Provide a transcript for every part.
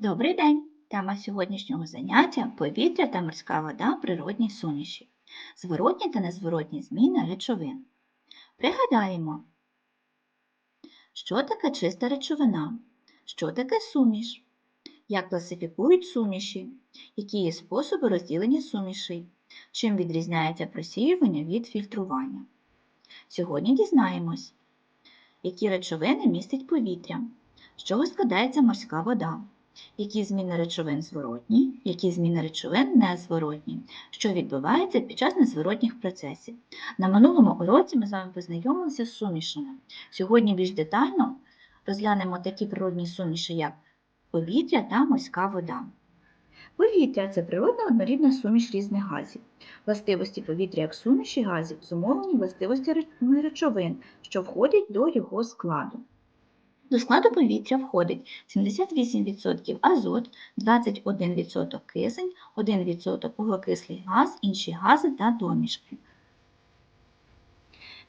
Добрий день! Тема сьогоднішнього заняття повітря та морська вода природні суміші, зворотні та незворотні зміни речовин. Пригадаємо, що таке чиста речовина, що таке суміш, як класифікують суміші, які є способи розділення сумішей, чим відрізняється просіювання від фільтрування. Сьогодні дізнаємось, які речовини містить повітря, з чого складається морська вода які зміни речовин зворотні, які зміни речовин незворотні, що відбувається під час незворотніх процесів. На минулому уроці ми з вами познайомилися з сумішами. Сьогодні більш детально розглянемо такі природні суміші, як повітря та морська вода. Повітря це природна однорідна суміш різних газів. Властивості повітря як суміші газів зумовлені властивості речовин, що входять до його складу. До складу повітря входить 78% азот, 21% кисень, 1% вуглекислий газ, інші гази та домішки.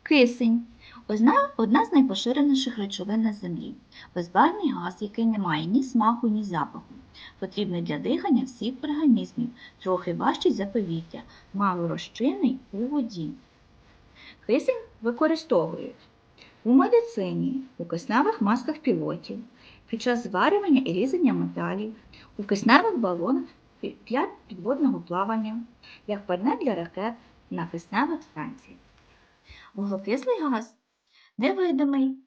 Кисень одна, одна з найпоширеніших речовин на землі. Безбарвний газ, який не має ні смаку, ні запаху. Потрібний для дихання всіх організмів, трохи важчий за повітря, мало розчинний у воді. Кисень використовують у медицині, у кисневих масках пілотів, під час зварювання і різання металів, у кисневих балонах для підводного плавання, як пальне для ракет на кисневих станціях. Вуглекислий газ невидимий,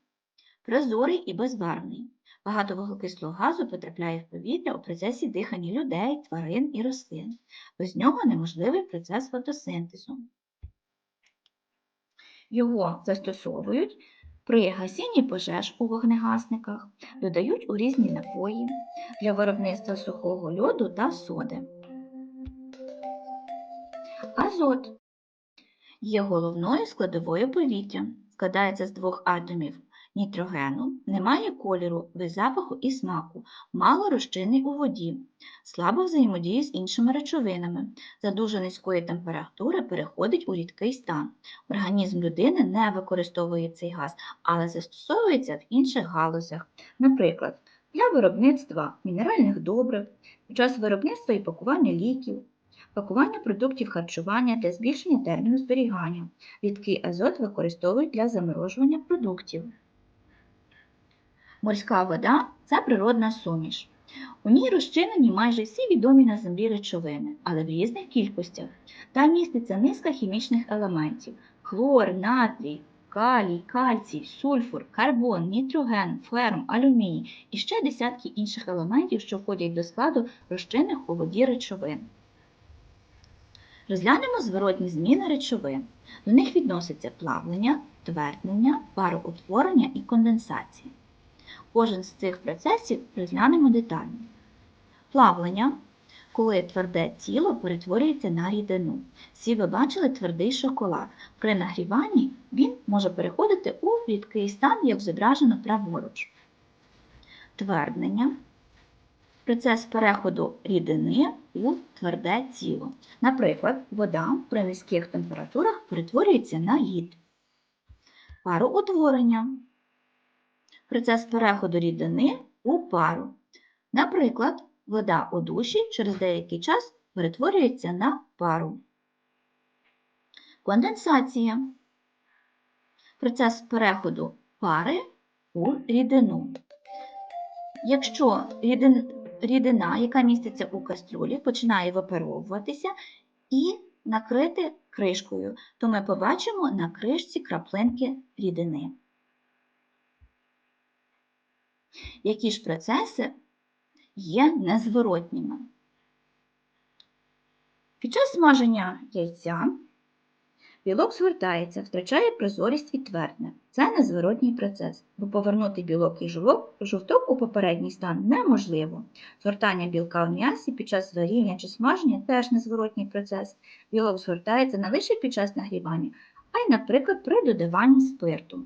прозорий і безбарвний. Багато вуглекислого газу потрапляє в повітря у процесі дихання людей, тварин і рослин. Без нього неможливий процес фотосинтезу. Його застосовують при гасінні пожеж у вогнегасниках додають у різні напої для виробництва сухого льоду та соди. Азот є головною складовою повітря. Складається з двох атомів Нітрогену немає кольору, без запаху і смаку, мало розчинний у воді, слабо взаємодіє з іншими речовинами. За дуже низької температури переходить у рідкий стан. Організм людини не використовує цей газ, але застосовується в інших галузях. Наприклад, для виробництва мінеральних добрив, під час виробництва і пакування ліків. Пакування продуктів харчування для збільшення терміну зберігання. Рідкий азот використовують для заморожування продуктів. Морська вода це природна суміш. У ній розчинені майже всі відомі на землі речовини, але в різних кількостях. Там міститься низка хімічних елементів хлор, натрій, калій, кальцій, сульфур, карбон, нітроген, ферм, алюміній і ще десятки інших елементів, що входять до складу розчинних у воді речовин. Розглянемо зворотні зміни речовин. До них відносяться плавлення, тверднення, пароутворення і конденсація. Кожен з цих процесів розглянемо детально. Плавлення, коли тверде тіло перетворюється на рідину. Всі ви бачили твердий шоколад. При нагріванні він може переходити у рідкий стан, як зображено праворуч. Тверднення. Процес переходу рідини у тверде тіло. Наприклад, вода при низьких температурах перетворюється на лід. Пароутворення процес переходу рідини у пару. Наприклад, вода у душі через деякий час перетворюється на пару. Конденсація. Процес переходу пари у рідину. Якщо рідина, яка міститься у каструлі, починає випаровуватися і накрити кришкою, то ми побачимо на кришці краплинки рідини. Які ж процеси є незворотніми. Під час смаження яйця білок звертається, втрачає прозорість і твердне. Це незворотній процес, бо повернути білок і жовток у попередній стан неможливо. Згортання білка в м'ясі під час варіння чи смаження теж незворотній процес. Білок згортається не лише під час нагрівання, а й, наприклад, при додаванні спирту.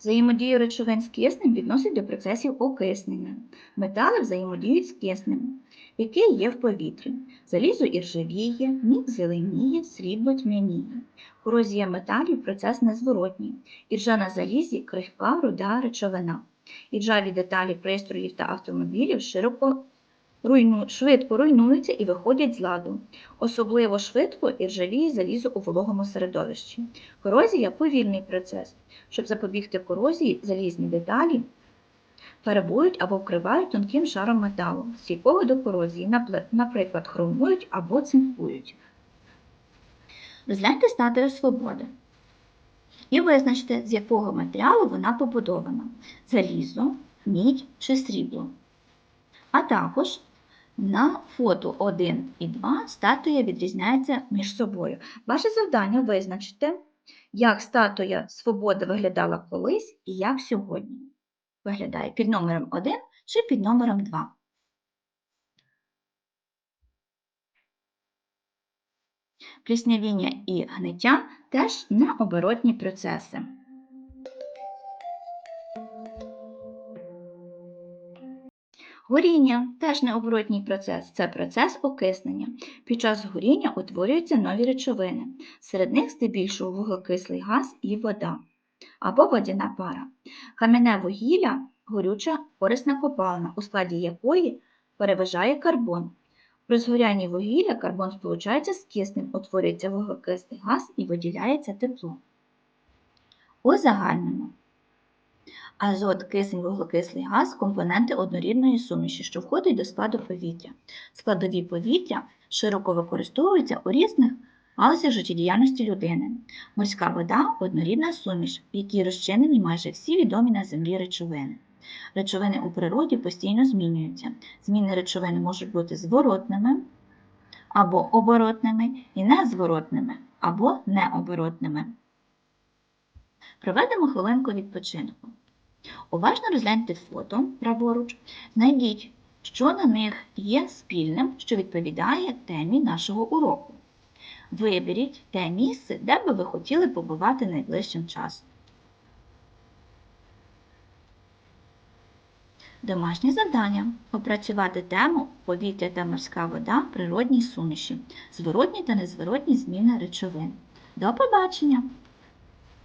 Взаємодію речовин з киснем відносять до процесів окиснення. Метали взаємодіють з киснем, який є в повітрі. Залізо іржавіє, мік зеленіє, срібло тьмяніє. Корозія металів процес незворотній. Іржа на залізі крихка руда речовина. Іржаві деталі пристроїв та автомобілів широко руйну... швидко руйнуються і виходять з ладу. Особливо швидко іржавіє залізо у вологому середовищі. Корозія повільний процес. Щоб запобігти корозії, залізні деталі фарбують або вкривають тонким шаром металу, стійкого до корозії, наприклад, хромують або цинкують. Розгляньте статую свободи і визначте, з якого матеріалу вона побудована залізо, мідь чи срібло. А також на фото 1 і 2 статуя відрізняється між собою. Ваше завдання визначити, як статуя свободи виглядала колись і як сьогодні. Виглядає під номером 1 чи під номером 2. Пліснявіння і гниття теж необоротні процеси. Горіння теж необоротній процес. Це процес окиснення. Під час горіння утворюються нові речовини. Серед них здебільшого вуглекислий газ і вода або водяна пара. Кам'яне вугілля горюча корисна копалина, у складі якої переважає карбон. При згорянні вугілля карбон сполучається з киснем, утворюється вуглекислий газ і виділяється тепло. У загальному азот, кисень, вуглекислий газ компоненти однорідної суміші, що входить до складу повітря. Складові повітря широко використовуються у різних галузях життєдіяльності людини. Морська вода однорідна суміш, в якій розчинені майже всі відомі на землі речовини. Речовини у природі постійно змінюються. Зміни речовини можуть бути зворотними або оборотними і незворотними або необоротними. Проведемо хвилинку відпочинку. Уважно розгляньте фото праворуч, знайдіть, що на них є спільним, що відповідає темі нашого уроку. Виберіть те місце, де би ви хотіли побувати найближчим часом. Домашнє завдання опрацювати тему повітря та морська вода природній суміші, зворотні та незворотні зміни речовин. До побачення!